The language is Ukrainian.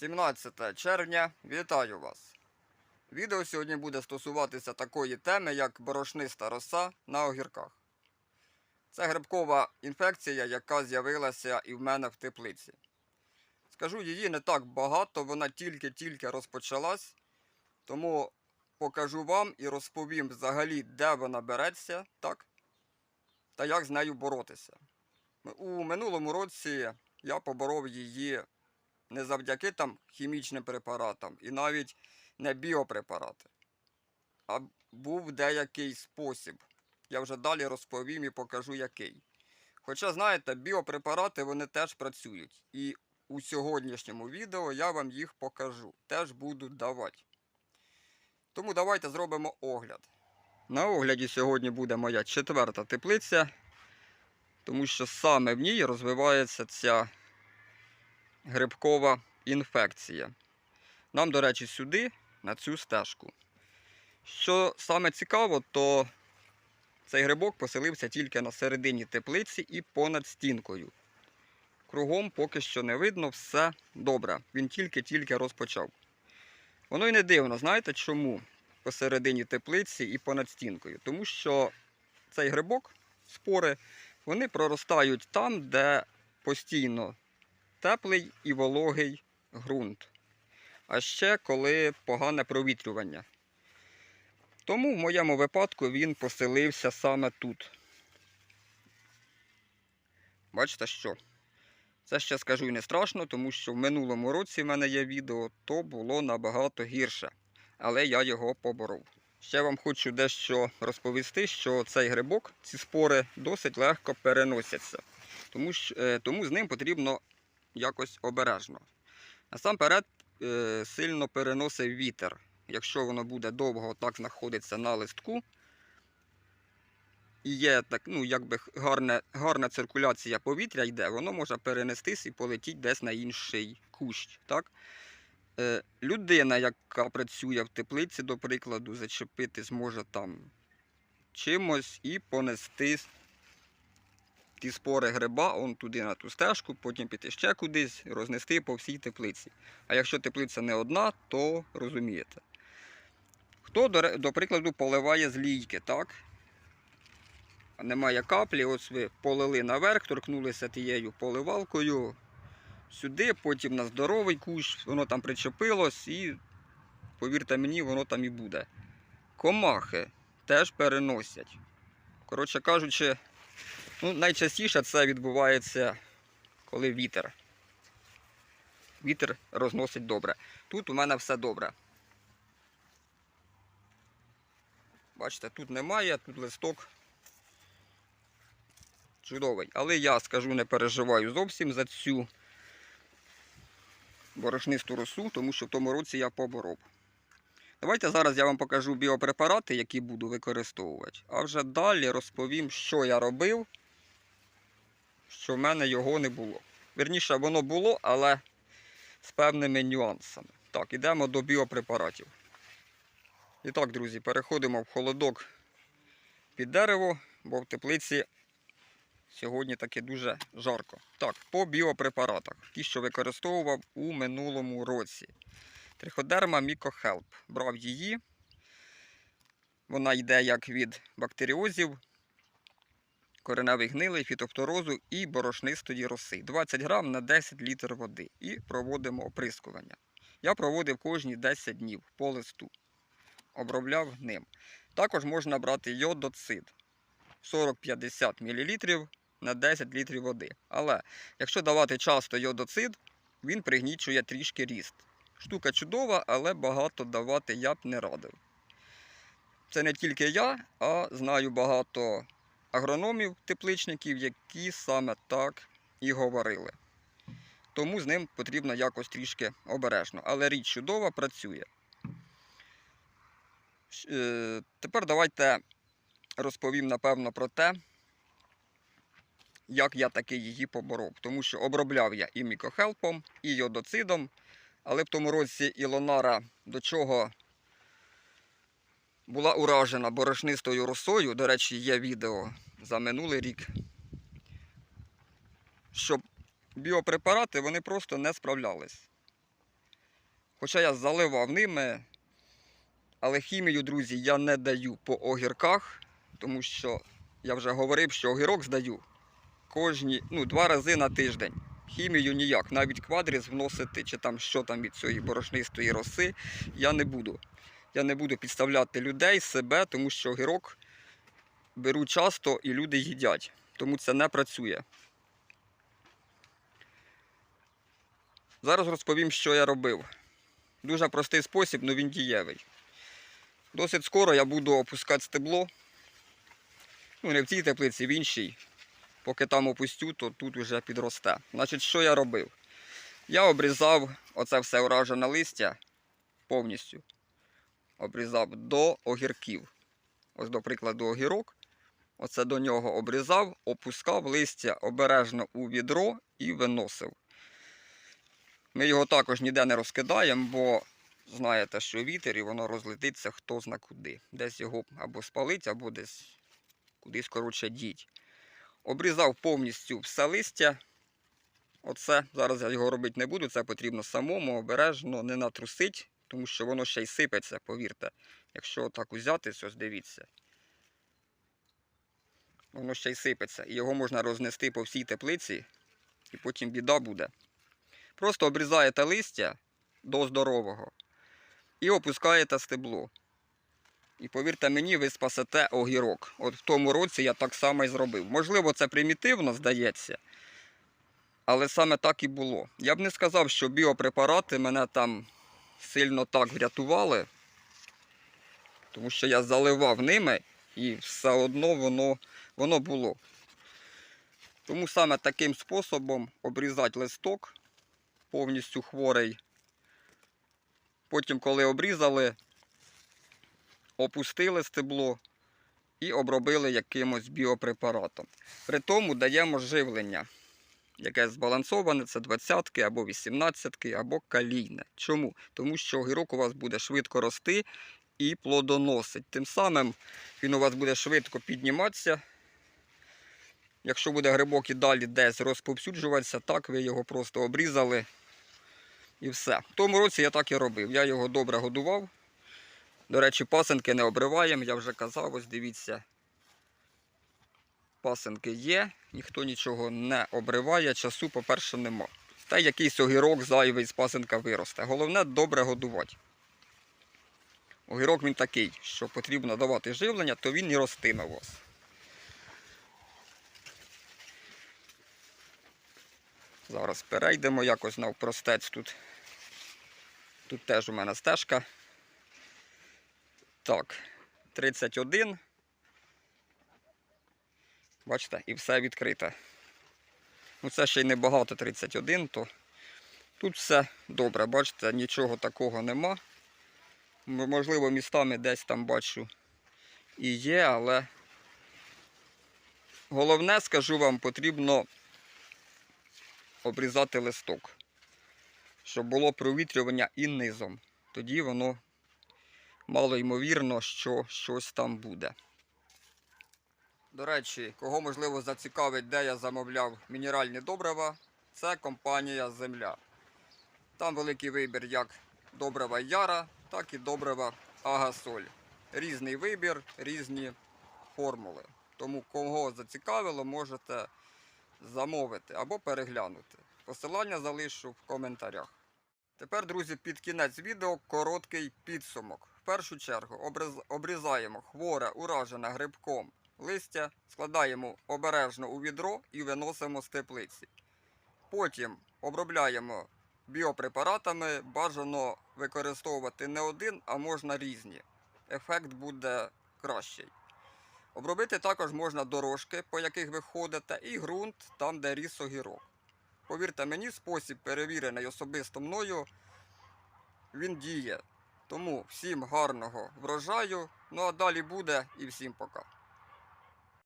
17 червня, вітаю вас! Відео сьогодні буде стосуватися такої теми, як борошниста роса на огірках. Це грибкова інфекція, яка з'явилася і в мене в теплиці. Скажу, її не так багато, вона тільки-тільки розпочалась, тому покажу вам і розповім взагалі, де вона береться, так? Та як з нею боротися. У минулому році я поборов її не завдяки там хімічним препаратам і навіть не біопрепарати. А був деякий спосіб. Я вже далі розповім і покажу який. Хоча, знаєте, біопрепарати вони теж працюють. І у сьогоднішньому відео я вам їх покажу. Теж буду давати. Тому давайте зробимо огляд. На огляді сьогодні буде моя четверта теплиця, тому що саме в ній розвивається ця грибкова інфекція. Нам, до речі, сюди, на цю стежку. Що саме цікаво, то цей грибок поселився тільки на середині теплиці і понад стінкою. Кругом поки що не видно, все добре. Він тільки-тільки розпочав. Воно й не дивно, знаєте чому? Посередині теплиці і понад стінкою. Тому що цей грибок, спори, вони проростають там, де постійно теплий і вологий ґрунт. А ще коли погане провітрювання. Тому в моєму випадку він поселився саме тут. Бачите що? Це ще скажу і не страшно, тому що в минулому році в мене є відео, то було набагато гірше. Але я його поборов. Ще вам хочу дещо розповісти, що цей грибок, ці спори досить легко переносяться. Тому, е, тому з ним потрібно якось обережно. Насамперед е, сильно переносить вітер. Якщо воно буде довго так знаходитися на листку, і є так, ну, якби гарне, гарна циркуляція повітря йде, воно може перенестись і полетіть десь на інший кущ. Так? Е, людина, яка працює в теплиці, до прикладу, зачепити зможе там чимось і понести ті спори гриба он туди на ту стежку, потім піти ще кудись, рознести по всій теплиці. А якщо теплиця не одна, то розумієте. Хто, до, прикладу, поливає з лійки, так? Немає каплі, ось ви полили наверх, торкнулися тією поливалкою сюди, потім на здоровий кущ, воно там причепилось і, повірте мені, воно там і буде. Комахи теж переносять. Коротше кажучи, Ну, найчастіше це відбувається, коли вітер. Вітер розносить добре. Тут у мене все добре. Бачите, тут немає, тут листок чудовий. Але я скажу, не переживаю зовсім за цю борошнисту росу, тому що в тому році я поборов. Давайте зараз я вам покажу біопрепарати, які буду використовувати. А вже далі розповім, що я робив що в мене його не було. Вірніше, воно було, але з певними нюансами. Так, ідемо до біопрепаратів. І так, друзі, переходимо в холодок під дерево, бо в теплиці сьогодні таки дуже жарко. Так, по біопрепаратах. Ті, що використовував у минулому році. Триходерма Мікохелп. Брав її. Вона йде як від бактеріозів, кореневий гнилий, фітофторозу і борошнистої роси. 20 грам на 10 літр води. І проводимо оприскування. Я проводив кожні 10 днів по листу. Обробляв ним. Також можна брати йодоцид 40-50 мл на 10 літрів води. Але якщо давати часто йодоцид, він пригнічує трішки ріст. Штука чудова, але багато давати я б не радив. Це не тільки я, а знаю багато агрономів, тепличників, які саме так і говорили. Тому з ним потрібно якось трішки обережно. Але річ чудова працює. Е, Тепер давайте розповім, напевно, про те, як я таки її поборов. Тому що обробляв я і мікохелпом, і йодоцидом, але в тому році Ілонара до чого була уражена борошнистою росою. До речі, є відео за минулий рік. Що біопрепарати вони просто не справлялись. Хоча я заливав ними, але хімію, друзі, я не даю по огірках, тому що я вже говорив, що огірок здаю кожні, ну, два рази на тиждень. Хімію ніяк, навіть квадріс вносити, чи там що там від цієї борошнистої роси, я не буду. Я не буду підставляти людей, себе, тому що огірок беру часто і люди їдять. Тому це не працює. Зараз розповім, що я робив. Дуже простий спосіб, але він дієвий. Досить скоро я буду опускати стебло. Ну, не в цій теплиці, в іншій. Поки там опустю, то тут вже підросте. Значить, що я робив? Я обрізав оце все уражене листя повністю. Обрізав до огірків. Ось, до прикладу, огірок. Оце до нього обрізав, опускав листя обережно у відро і виносив. Ми його також ніде не розкидаємо, бо знаєте, що вітер і воно розлетиться хто зна куди. Десь його або спалить, або десь кудись, коротше, діть. Обрізав повністю все листя. Оце, зараз я його робити не буду, це потрібно самому, обережно, не натрусить, тому що воно ще й сипеться, повірте. Якщо отак узяти, ось дивіться. Воно ще й сипеться. І його можна рознести по всій теплиці, і потім біда буде. Просто обрізаєте листя до здорового і опускаєте стебло. І повірте мені, ви спасете огірок. От в тому році я так само і зробив. Можливо, це примітивно здається, але саме так і було. Я б не сказав, що біопрепарати мене там сильно так врятували, тому що я заливав ними і все одно воно, воно було. Тому саме таким способом обрізати листок повністю хворий. Потім, коли обрізали, опустили стебло і обробили якимось біопрепаратом. При тому даємо живлення, яке збалансоване, це 20 або 18 або калійне. Чому? Тому що огірок у вас буде швидко рости і плодоносить. Тим самим він у вас буде швидко підніматися. Якщо буде грибок і далі десь розповсюджуватися, так ви його просто обрізали і все. В тому році я так і робив. Я його добре годував. До речі, пасенки не обриваємо, я вже казав, ось дивіться. Пасенки є, ніхто нічого не обриває, часу, по-перше, нема. Та якийсь огірок зайвий з пасенка виросте. Головне добре годувати. Огірок він такий, що потрібно давати живлення, то він і ростиме у вас. Зараз перейдемо якось навпростець тут. Тут теж у мене стежка. Так, 31. Бачите, і все відкрите. Ну це ще й небагато 31, то тут все добре, бачите, нічого такого нема. Можливо, містами десь там бачу і є, але головне, скажу вам, потрібно обрізати листок, щоб було провітрювання і низом. Тоді воно мало ймовірно, що щось там буде. До речі, кого можливо зацікавить, де я замовляв мінеральні добрива, це компанія Земля. Там великий вибір як добрива Яра, так і добрива Агасоль. Різний вибір, різні формули. Тому кого зацікавило, можете замовити або переглянути. Посилання залишу в коментарях. Тепер, друзі, під кінець відео короткий підсумок. В першу чергу обрізаємо хворе, уражене грибком листя, складаємо обережно у відро і виносимо з теплиці. Потім обробляємо біопрепаратами, бажано використовувати не один, а можна різні. Ефект буде кращий. Обробити також можна дорожки, по яких ви ходите, і ґрунт там, де ріс огірок. Повірте мені, спосіб перевірений особисто мною, він діє. Тому всім гарного врожаю. Ну а далі буде і всім пока.